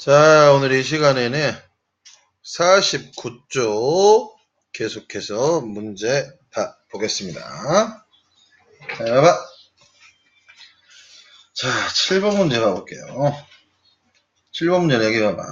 자, 오늘 이 시간에는 49쪽 계속해서 문제 다 보겠습니다. 자, 봐봐. 자, 7번 문제 봐볼게요. 7번 문제 여기 봐봐.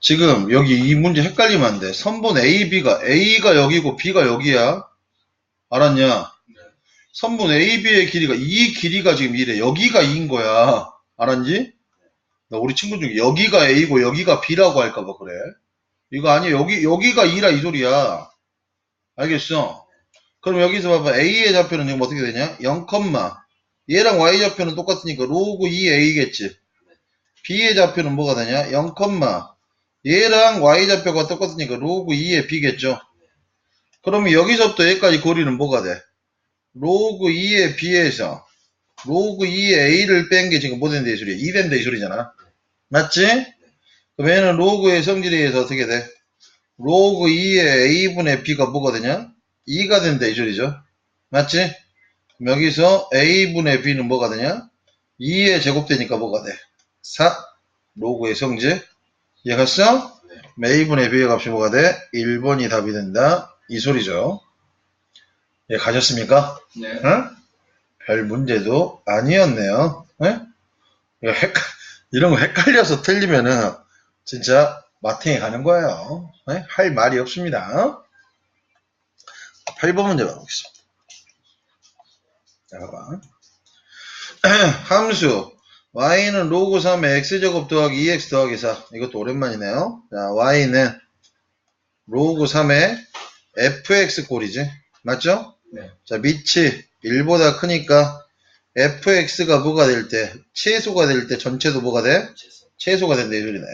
지금 여기 이 문제 헷갈리면 안 돼. 선분 A, B가 A가 여기고 B가 여기야. 알았냐? 선분 A, B의 길이가 이 길이가 지금 이래. 여기가 2인 거야. 알았니? 나 우리 친구 중에 여기가 A고 여기가 B라고 할까봐 그래. 이거 아니야. 여기, 여기가 2라 이 소리야. 알겠어? 그럼 여기서 봐봐. A의 좌표는 지금 어떻게 되냐? 0, 얘랑 Y 좌표는 똑같으니까 로그 2A겠지. B의 좌표는 뭐가 되냐? 0, 얘랑 Y 좌표가 똑같으니까 로그 2의 B겠죠. 그러면 여기서부터 여기까지 거리는 뭐가 돼? 로그 2의 B에서 로그 2의 A를 뺀 게 지금 뭐 된다 이 소리야? 2 된다 이 소리잖아. 맞지? 그럼 얘는 로그의 성질에 의해서 어떻게 돼? 로그 2의 A분의 B가 뭐가 되냐? 2가 된다 이 소리죠. 맞지? 그럼 여기서 A분의 B는 뭐가 되냐? 2의 제곱되니까 뭐가 돼? 4. 로그의 성질. 이해갔어? A분의 B의 값이 뭐가 돼? 1번이 답이 된다. 이 소리죠. 예, 가셨습니까? 네. 응? 별 문제도 아니었네요. 예? 이거 헷갈- 이런 거 헷갈려서 틀리면은 진짜 마탱이 가는 거예요. 예? 할 말이 없습니다. 8번 문제 봐보겠습니다. 자, 봐봐. 함수 y는 로그 3의 x제곱 더하기 2x 더하기 4 이것도 오랜만이네요. 자, y는 로그 3의 fx 꼴이지. 맞죠? 네. 자, 밑이 1보다 크니까 fx가 뭐가 될 때, 최소가 될 때 전체도 뭐가 돼? 죄송. 최소 가 된다 이 소리네.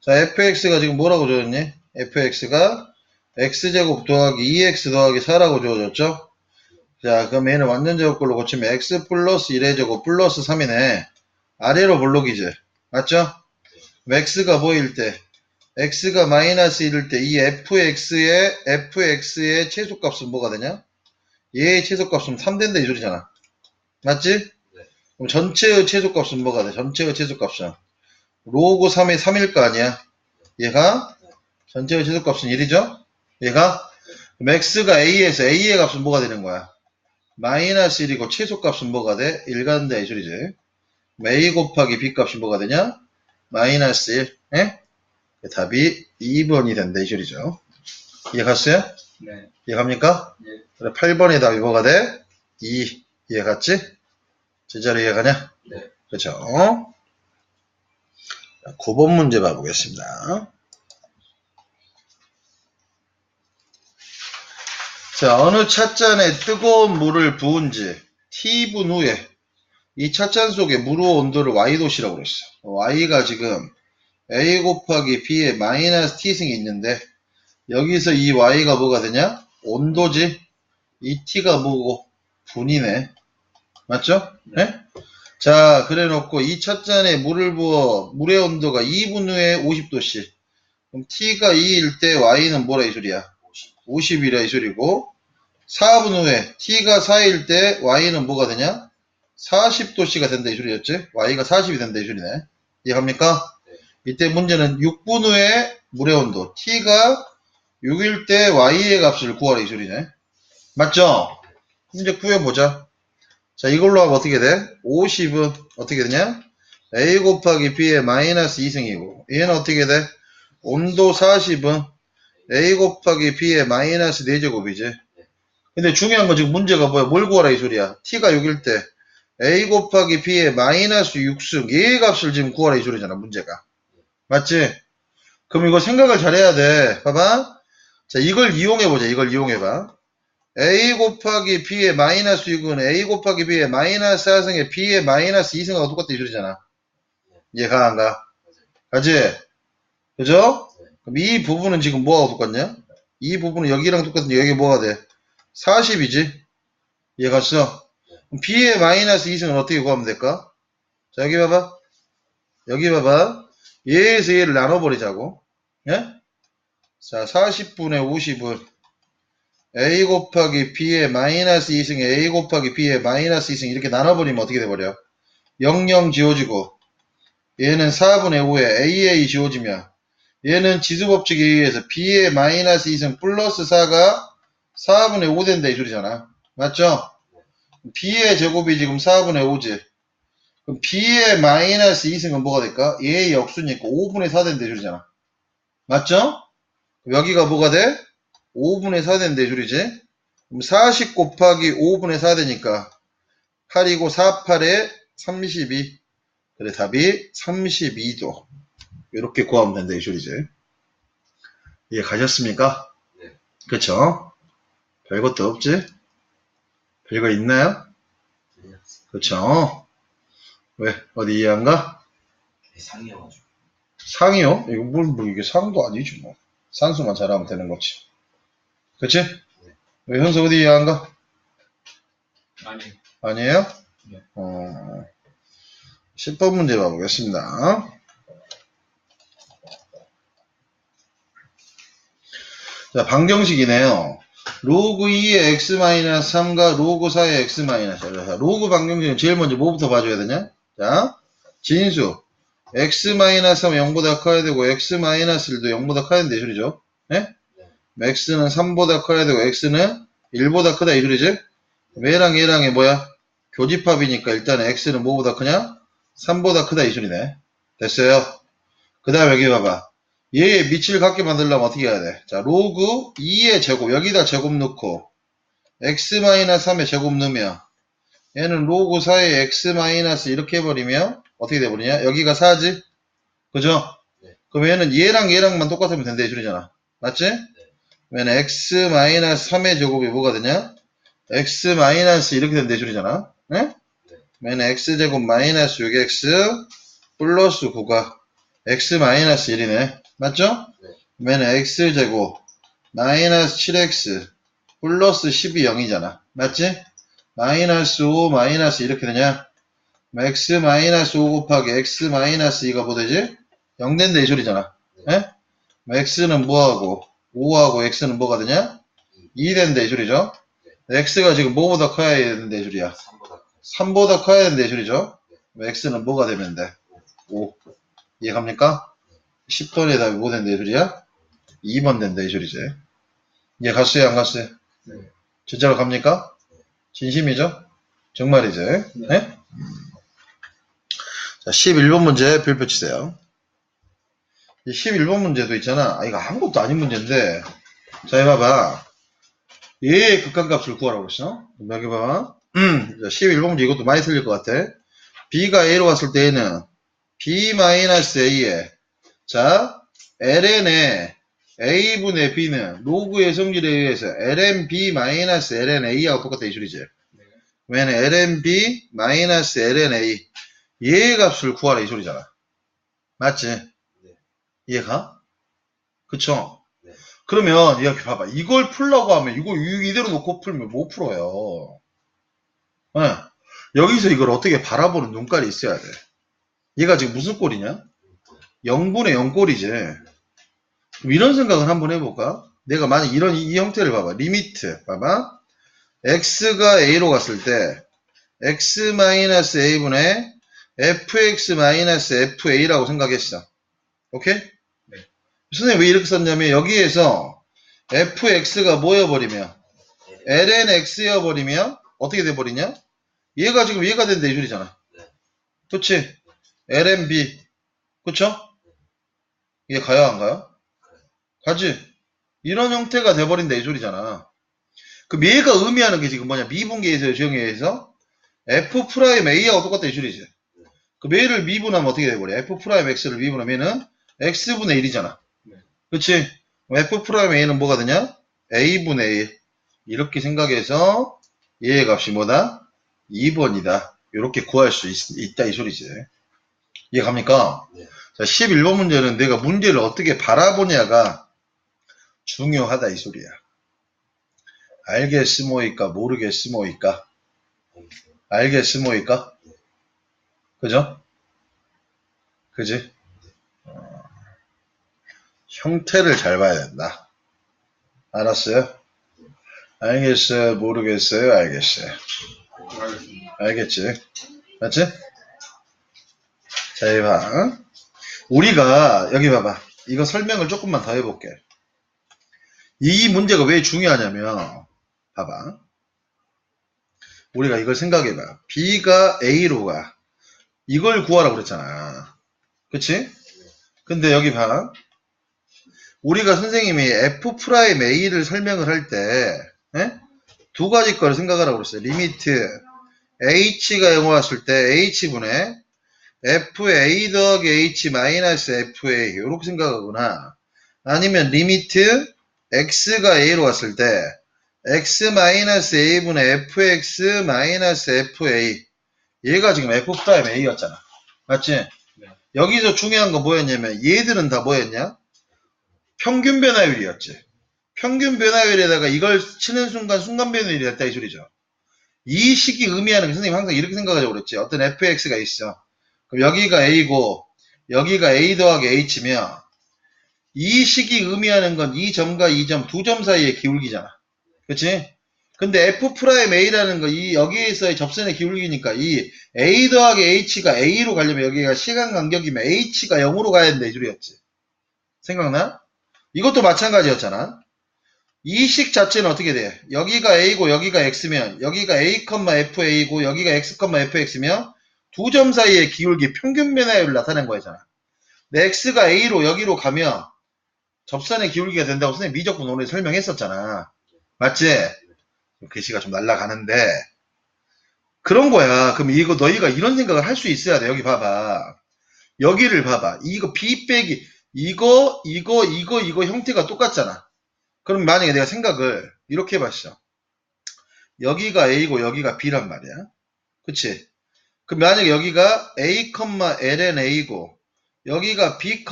자, fx가 지금 뭐라고 주어졌니? fx가 x제곱 더하기 2x 더하기 4라고 주어졌죠? 자, 그럼 얘는 완전 제곱꼴로 고치면 x 플러스 1의 제곱 플러스 3이네. 아래로 볼록이지. 맞죠? x가 뭐일 때? x가 마이너스 1일 때 이 fx의 fx의 최소값은 뭐가 되냐? 얘의 최소값은 3 된다 이 소리잖아. 맞지? 네. 그럼 전체의 최소값은 뭐가 돼? 전체의 최소값은 로그 3의 3일 거 아니야? 얘가 전체의 최소값은 1이죠? 얘가 x가 a에서 a의 값은 뭐가 되는 거야? 마이너스 1이고 최소값은 뭐가 돼? 1가 된다 이 소리지. a 곱하기 b 값이 뭐가 되냐? 마이너스 1. 예? 답이 2번이 된다 이 소리죠. 이해 갔어요? 네. 이해갑니까? 네. 그래 8번의 답이 뭐가 돼? 2. 이해갔지? 제자로 이해가냐? 네. 그렇죠. 9번 문제 봐보겠습니다. 자, 어느 찻잔에 뜨거운 물을 부은지 T분 후에 이 찻잔 속에 물의 온도를 Y도시라고 그랬어. Y가 지금 A 곱하기 B의 마이너스 T승이 있는데 여기서 이 Y가 뭐가 되냐? 온도지. 이 T가 뭐고? 분이네. 맞죠? 네? 자, 그래 놓고 이 찻잔에 물을 부어 물의 온도가 2분 후에 50도씨. 그럼 T가 2일 때 Y는 뭐라 이 소리야? 50. 50이라 이 소리고 4분 후에 T가 4일 때 Y는 뭐가 되냐? 40도씨가 된다 이 소리였지? Y가 40이 된다 이 소리네. 이해갑니까? 네. 이때 문제는 6분 후에 물의 온도 T가 6일 때 Y의 값을 구하라 이 소리네. 맞죠? 이제 구해보자. 자, 이걸로 하면 어떻게 돼? 50은 어떻게 되냐? A 곱하기 B의 마이너스 2승이고, 얘는 어떻게 돼? 온도 40은 A 곱하기 B의 마이너스 4제곱이지. 근데 중요한 건 지금 문제가 뭐야? 뭘 구하라 이 소리야? T가 6일 때 A 곱하기 B의 마이너스 6승, 얘의 값을 지금 구하라 이 소리잖아, 문제가. 맞지? 그럼 이거 생각을 잘해야 돼. 봐봐. 자, 이걸 이용해보자. 이걸 이용해봐. a 곱하기 b의 마이너스 6은 a 곱하기 b의 마이너스 4승에 b의 마이너스 2승하고 똑같다 이 소리잖아. 이해가 안 가? 가지? 그죠? 그럼 이 부분은 지금 뭐하고 똑같냐? 이 부분은 여기랑 똑같은데 여기 뭐가 돼? 40이지? 이해갔어? 그럼 b의 마이너스 2승은 어떻게 구하면 될까? 자 여기 봐봐. 여기 봐봐. 얘에서 얘를 나눠버리자고. 예? 자 40분의 50은 a 곱하기 b의 마이너스 2승에 a 곱하기 b의 마이너스 2승 이렇게 나눠버리면 어떻게 돼버려? 0, 0 지워지고 얘는 4분의 5에 AA 지워지면 얘는 지수법칙에 의해서 B의 마이너스 2승 플러스 4가 4분의 5 된다 이 소리잖아. 맞죠? B의 제곱이 지금 4분의 5지. 그럼 B의 마이너스 2승은 뭐가 될까? 얘의 역수니까 5분의 4 된다 이 소리잖아. 맞죠? 여기가 뭐가 돼? 5분의 4 된다 이 소리지. 그럼 40 곱하기 5분의 4 되니까 8이고 4, 8에 32. 그래 답이 32도. 이렇게 구하면 된다 이 소리지. 이해 가셨습니까? 네. 그쵸? 별것도 없지? 별거 있나요? 그쵸? 왜? 어디 이해 안 가? 상이어가지고. 상이요? 이거 뭘, 뭐 이게 상도 아니지 뭐. 산수만 잘하면 되는 거지. 그치? 왜 현수 어디 이해 안 가? 아니. 아니에요? 네. 어, 10번 문제 봐보겠습니다. 자, 방정식이네요. 로그 2의 x-3과 로그 4의 x-. 자, 로그 방정식은 제일 먼저 뭐부터 봐줘야 되냐? 자, 진수. X-3은 0보다 커야 되고, x-1도 0보다 커야 된다, 이 소리죠? 예? x는 3보다 커야 되고, x는 1보다 크다, 이 소리지? 얘랑 얘랑이 뭐야? 교집합이니까 일단 x는 뭐보다 크냐? 3보다 크다 이 소리네. 됐어요. 그 다음 여기 봐봐. 얘의 밑을 같게 만들려면 어떻게 해야 돼? 자, 로그 2의 제곱, 여기다 제곱 넣고, x-3의 제곱 넣으면, 얘는 로그 4의 x- 이렇게 해버리면, 어떻게 돼버리냐? 여기가 4지? 그죠? 네. 그럼 얘는 얘랑 얘랑만 똑같으면 이 소리잖아. 맞지? 얘는 x-3의 제곱이 뭐가 되냐? x 이렇게 된다 이 소리잖아. 예? 얘는 x제곱 마이너스 6x 플러스 9가 x 마이너스 1이네. 맞죠? 네. 얘는 x제곱 마이너스 7x 플러스 12 0이잖아. 맞지? 마이너스 5 마이너스 이렇게 되냐? X 마이너스 5 곱하기 x 마이너스 2가 뭐 되지? 0 된다 이 소리잖아. 예? x는 뭐하고 5하고 x는 뭐가 되냐? 2 된다 이 소리죠? x가 지금 뭐보다 커야 된다 이 소리야. 3보다 3보다 커야 된다 이 소리죠? x는 뭐가 되면 돼? 5. 이해갑니까? 10번의 답이 뭐 된다 이 소리야? 2번 된다 이 소리지. 이해 갔어요 안 갔어요? 네. 진짜로 갑니까? 진심이죠? 정말이지? 네? 자, 11번 문제 별표 치세요. 이 11번 문제도 있잖아. 아, 이거 아무것도 아닌 문제인데. 자, 해봐봐. 얘의 극한값을 구하라고 그랬어. 여기 봐봐. 음, 11번 문제 이것도 많이 틀릴 것 같아. b가 a로 갔을 때에는 b-a에 자, ln의 a분의 b는 로그의 성질에 의해서 lnb-ln a하고 똑같다 이 소리지. 왜냐면 lnb-ln a 얘의 값을 구하라 이 소리잖아. 맞지? 이해가? 그쵸? 네. 그러면 이렇게 봐봐. 이걸 풀라고 하면 이거 이- 이대로 놓고 풀면 못 풀어요. 예. 여기서 이걸 어떻게 바라보는 눈깔이 있어야 돼. 얘가 지금 무슨 꼴이냐? 0분의 0꼴이지. 그럼 이런 생각을 한번 해볼까? 내가 만약 이런 이, 이 형태를 봐봐. 리미트 봐봐. x가 a로 갔을 때 x-a분의 fx-fa라고 생각했어. 오케이? 선생님 왜 이렇게 썼냐면 여기에서 fx가 뭐여버리면 lnx여버리면 어떻게 돼버리냐? 얘가 지금 얘가 이 소리잖아. 네. 그치? lnb 그쵸? 이게 가요 안 가요? 가지? 이런 형태가 돼버린다 이 소리잖아. 그럼 얘가 의미하는 게 지금 뭐냐? 미분계에서 주형계에서 f'a하고 똑같다 이 소리지. 그럼 얘를 미분하면 어떻게 돼버려? f'x를 미분하면은 x분의 1이잖아. 네. 그치? 그럼 f'a는 뭐가 되냐? a분의 1. 이렇게 생각해서 얘의 값이 뭐다? 2번이다. 이렇게 구할 수 있, 다이 소리지. 이해 갑니까? 네. 자, 11번 문제는 내가 문제를 어떻게 바라보냐가 중요하다 이 소리야. 알겠으모이까 모르겠으모이까 알겠으모이까 그죠? 그지? 어, 형태를 잘 봐야 된다. 알았어요? 알겠어요? 모르겠어요? 알겠어요? 알겠지? 맞지? 자, 여기 봐. 우리가, 여기 봐봐. 이거 설명을 조금만 더 해볼게. 이 문제가 왜 중요하냐면, 봐봐. 우리가 이걸 생각해봐. B가 A로 가. 이걸 구하라고 그랬잖아. 그치? 근데 여기 봐. 우리가 선생님이 F'A를 설명을 할 때, 에? 두 가지 거를 생각하라고 그랬어요. 리미트 H가 0 왔을 때 H분의 FA 더하기 H 마이너스 FA 이렇게 생각하거나 아니면 리미트 X가 A로 왔을 때 X 마이너스 A분의 FX 마이너스 FA 얘가 지금 F 프라임 A였잖아. 맞지? 네. 여기서 중요한 건 뭐였냐면 얘들은 다 뭐였냐? 평균 변화율이었지. 평균 변화율에다가 이걸 치는 순간 순간 변화율이 됐다 이 소리죠. 이 식이 의미하는 게 선생님 항상 이렇게 생각하자고 그랬지. 어떤 fx가 있어. 그럼 여기가 a고 여기가 a 더하기 h면 이 식이 의미하는 건 이 점과 이 점 두 점 사이의 기울기잖아. 그치? 근데 f 프라임 a라는 거 이 여기에서의 접선의 기울기니까 이 a 더하기 h가 a로 가려면 여기가 시간 간격이면 h가 0으로 가야 된다 이 소리였지. 생각나? 이것도 마찬가지였잖아. 이 식 자체는 어떻게 돼? 여기가 a고 여기가 x면 여기가 a, fa고 여기가 x, fx면 두 점 사이의 기울기 평균 변화율을 나타낸 거잖아. 근데 x가 a로 여기로 가면 접선의 기울기가 된다고 선생님 미적분 오늘 설명했었잖아. 맞지? 글씨가 좀 날라가는데 그런 거야. 그럼 이거 너희가 이런 생각을 할 수 있어야 돼. 여기 봐봐. 여기를 봐봐. 이거 b 빼기 이거 이거 이거 이거 형태가 똑같잖아. 그럼 만약에 내가 생각을 이렇게 해봤어. 여기가 A고 여기가 B란 말이야. 그치? 그럼 만약에 여기가 A, ln A고 여기가 B,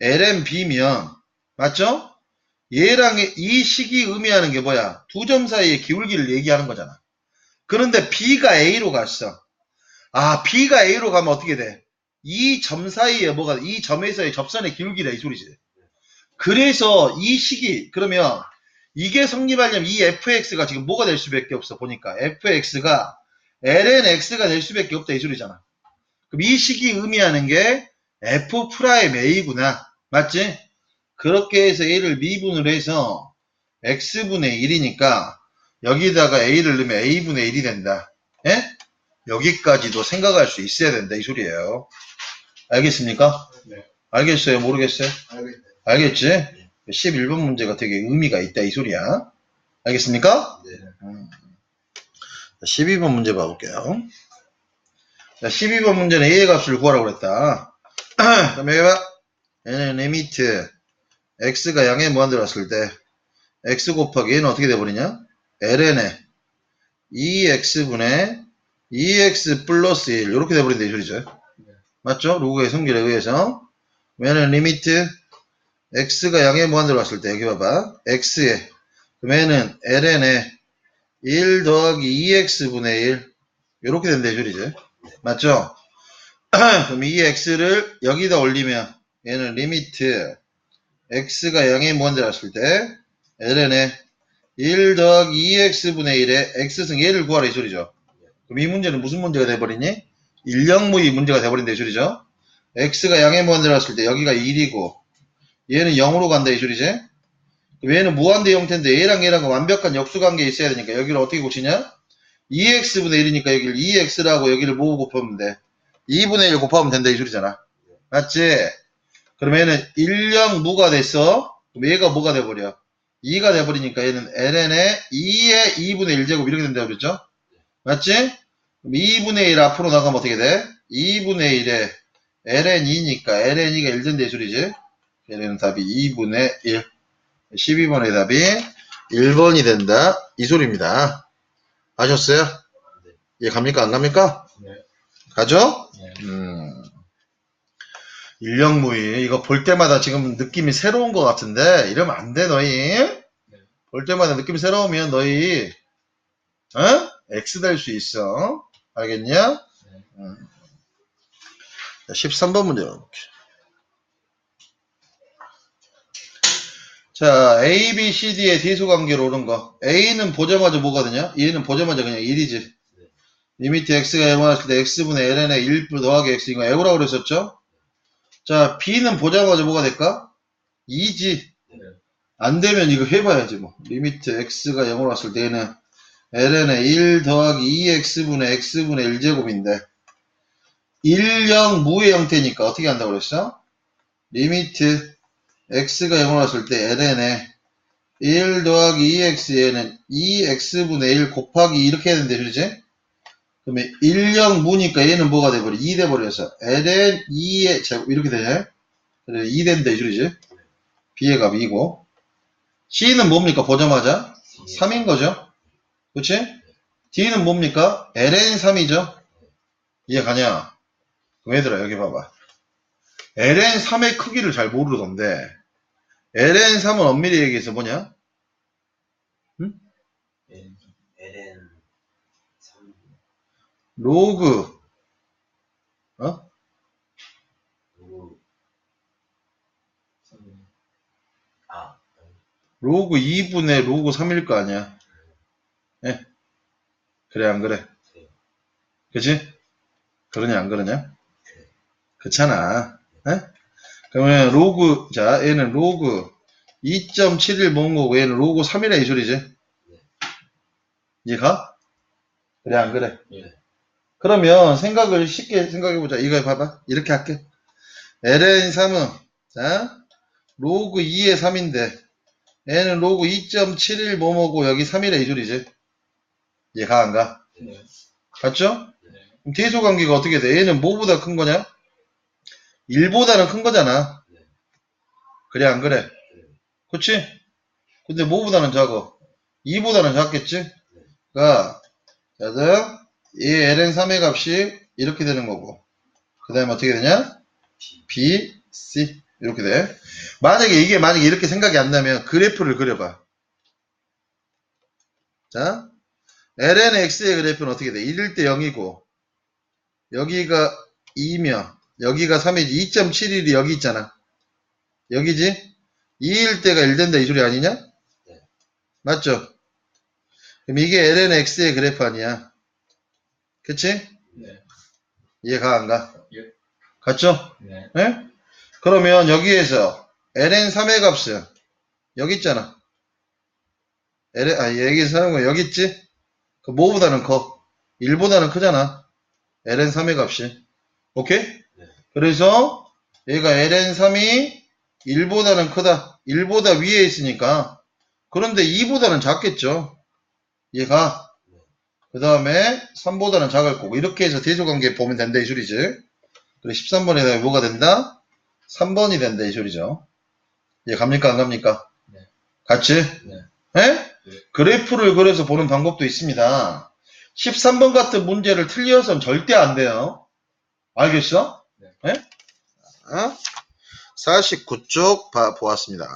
ln B면 맞죠? 얘랑 이 식이 의미하는 게 뭐야? 두 점 사이의 기울기를 얘기하는 거잖아. 그런데 B가 A로 갔어. 아, B가 A로 가면 어떻게 돼? 이 점 사이에 뭐가, 이 점에서의 접선의 기울기다, 이 소리지. 그래서 이 식이 그러면 이게 성립하려면 이 fx가 지금 뭐가 될 수밖에 없어 보니까 fx가 lnx가 될 수밖에 없다 이 소리잖아. 그럼 이 식이 의미하는 게 f 프라임 a구나 맞지? 그렇게 해서 a를 미분을 해서 x분의 1이니까 여기다가 a를 넣으면 a분의 1이 된다. 예? 여기까지도 생각할 수 있어야 된다 이 소리예요. 알겠습니까? 네. 알겠어요? 모르겠어요? 알겠네. 알겠지? 11번 문제가 되게 의미가 있다 이 소리야. 알겠습니까? 네. 음. 자, 12번 문제 봐볼게요. 자, 12번 문제는 A의 값을 구하라고 그랬다. 그럼 여기 봐. 얘는 리미트 x가 양의 무한대로 왔을 때 x 곱하기 얘는 어떻게 돼버리냐? ln에 2x분의 2x 플러스 1 이렇게 돼버린다 이 소리죠. 맞죠? 로그의 성질에 의해서 얘는 리미트 x가 양의 무한대로 왔을 때 여기 봐봐 x에 그러면은 ln에 1 더하기 2x분의 1 이렇게 된다 이 소리죠 맞죠? 그럼 이 x를 여기다 올리면 얘는 리미트 x가 0의 무한대로 왔을 때 ln에 1 더하기 2x분의 1에 x승 얘를 구하라 이 소리죠 그럼 이 문제는 무슨 문제가 돼버리니? 일령무의 문제가 돼버린다 이 소리죠 x가 0의 무한대로 왔을 때 여기가 1이고 얘는 0으로 간다 이 소리지? 그럼 얘는 무한대 형태인데 얘랑 얘랑 완벽한 역수관계 있어야 되니까 여기를 어떻게 고치냐? 2x분의 1이니까 여기를 2x라고 여기를 뭐 곱하면 돼? 2분의 1 곱하면 된다 이 소리잖아. 맞지? 얘는 1령 무가 됐어? 그럼 얘가 뭐가 돼버려? 2가 돼버리니까 얘는 ln의 2의 2분의 1제곱 이렇게 된다 그랬죠? 맞지? 그럼 2분의 1 앞으로 나가면 어떻게 돼? 2분의 1에 ln2니까 ln2가 1 된다 이 소리지? 얘는 답이 2분의 1. 12번의 답이 1번이 된다. 이 소리입니다. 아셨어요? 이해 갑니까? 안 갑니까? 네. 가죠? 네. 음. 일령무이 이거 볼 때마다 지금 느낌이 새로운 것 같은데 이러면 안 돼 너희 볼 때마다 느낌이 새로우면 너희 어? X 될 수 있어 알겠냐? 음. 자, 13번 문제 볼게 자 A, B, C, D의 대소 관계로 오는 거 A는 보자마자 뭐거든요? 얘는 보자마자 그냥 1이지 리미트 x가 0 왔을 때 x분의 ln의 1 더하기 x 이거 에고라고 그랬었죠? 자, b는 보자마자 뭐가 될까? 2지. 네. 안 되면 이거 해봐야지 뭐. 리미트 x가 0으로 왔을 때 얘는 ln의 1 더하기 2x분의 x분의 1제곱인데 1, 0 무의 형태니까 어떻게 한다고 그랬어? 리미트 x가 0으로 왔을 때 ln의 1 더하기 2x에는 2x분의 1 곱하기 이렇게 해야 되는데 그러지? 그러면 1, 0 무니까 얘는 뭐가 돼버려? 2 돼버려서 ln 2의 제곱 이렇게? 그래 2 된다 이 소리지? b의 값 2고 c는 뭡니까? 보자마자 3인 거죠? 그치? d는 뭡니까? ln 3이죠? 이해 가냐? 그럼 얘들아 여기 봐봐 ln 3의 크기를 잘 모르던데 ln 3은 엄밀히 얘기해서 뭐냐? LN 3 로그 어? 누구 3아 로그 2분의 로그 3일 거 아니야 예? 그래 안 그래? 그치? 그러냐 안 그러냐? 그렇잖아 예? 그러면 로그 자 얘는 로그 2.71 모은 거고 얘는 로그 3이라 이 소리지 이해가? 그래 안 그래? 예. 그러면 생각을 쉽게 생각해보자. 이거 봐봐. 이렇게 할게. ln3은, 자, 로그 2의 3인데, 얘는 로그 2.71 뭐뭐고 여기 3이라 이 소리지. 얘 가, 안 가? 네. 맞죠? 네. 대소 관계가 어떻게 돼? 얘는 뭐보다 큰 거냐? 1보다는 큰 거잖아. 네. 그래, 안 그래? 그치? 근데 뭐보다는 작어? 2보다는 작겠지? 그니까, 자, 이 ln3의 값이 이렇게 되는 거고, 그 다음에 어떻게 되냐? B, C. 이렇게 돼. 만약에 이게 만약에 이렇게 생각이 안 나면 그래프를 그려봐. 자, ln x의 그래프는 어떻게 돼? 1일 때 0이고, 여기가 2면, 여기가 3이지, 2.71이 여기 있잖아. 여기지? 2일 때가 1 된다 이 소리 아니냐? 네. 맞죠? 그럼 이게 ln x의 그래프 아니야. 그치? 네. 이해가 안 가? 예. 갔죠? 네. 예? 그러면 여기에서 ln3의 값은 여기 있잖아. ln, 아, 여기서 하는 거 여기 있지? 그 뭐보다는 커. 1보다는 크잖아. ln3의 값이. 오케이? 네. 그래서 얘가 ln3이 1보다는 크다. 1보다 위에 있으니까. 그런데 2보다는 작겠죠. 얘가. 그 다음에 3보다는 작을 거고. 이렇게 해서 대소관계 보면 된다 이 소리지. 그래 13번에다 뭐가 된다? 3번이 된다 이 소리죠. 얘 갑니까 안 갑니까? 네. 같이? 네. 예? 네. 그래프를 그려서 보는 방법도 있습니다. 13번 같은 문제를 틀려서는 절대 안 돼요. 알겠어? 네. 예? 어? 49쪽 봐, 보았습니다.